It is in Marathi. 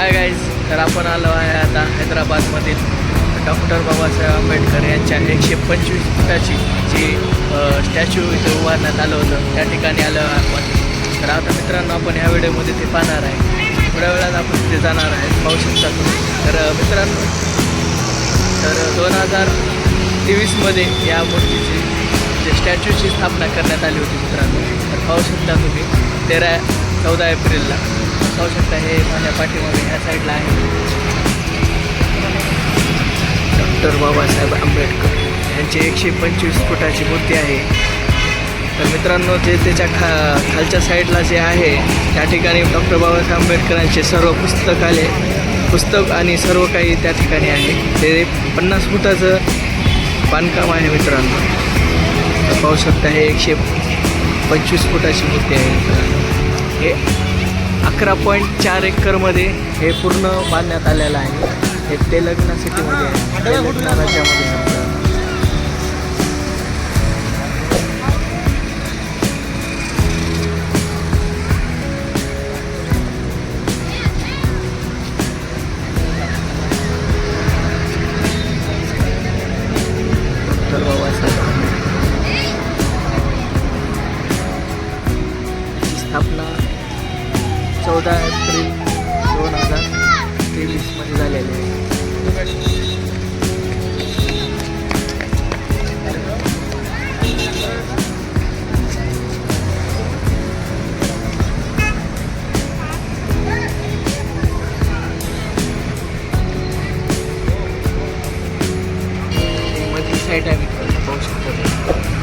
हाय गाईज तर आपण आलो आहे आता हैदराबादमधील डॉक्टर बाबासाहेब आंबेडकर यांच्या एकशे पंचवीस फुटाची जी स्टॅच्यू इथे उभारण्यात आलं होतं त्या ठिकाणी आलो आहे आपण. तर आता मित्रांनो आपण या व्हिडिओमध्ये ते पाहणार आहे. थोड्या वेळात आपण तिथे जाणार आहे पाहू शकता तुम्ही. तर मित्रांनो तर दोन हजार तेवीसमध्ये या मूर्तीची जे स्टॅच्यूची स्थापना करण्यात आली होती मित्रांनो. तर पाहू शकता तुम्ही तेरा चौदा एप्रिलला. पाहू शकता हे माझ्या पाठीमागे ह्या साईडला आहे. डॉक्टर बाबासाहेब आंबेडकर यांची एकशे पंचवीस फुटाची मूर्ती आहे. तर मित्रांनो जे त्याच्या खा खालच्या साईडला जे आहे त्या ठिकाणी डॉक्टर बाबासाहेब आंबेडकरांचे सर्व पुस्तकाले पुस्तक आणि सर्व काही त्या ठिकाणी आहे. ते पन्नास फुटाचं बांधकाम आहे मित्रांनो. पाहू शकता हे एकशे पंचवीस फुटाची मूर्ती आहे. मित्रांनो अकरा पॉईंट चार एकरमध्ये हे पूर्ण बांधण्यात आलेलं आहे. हे तेलंगणा सिटीमध्ये आहे. तेलंगणा राज्यामध्ये आहे. स्थापना चौदा एप्रिल दोन हजार तेवीसमध्ये झालेली आहे. ही मधली साईड शकतो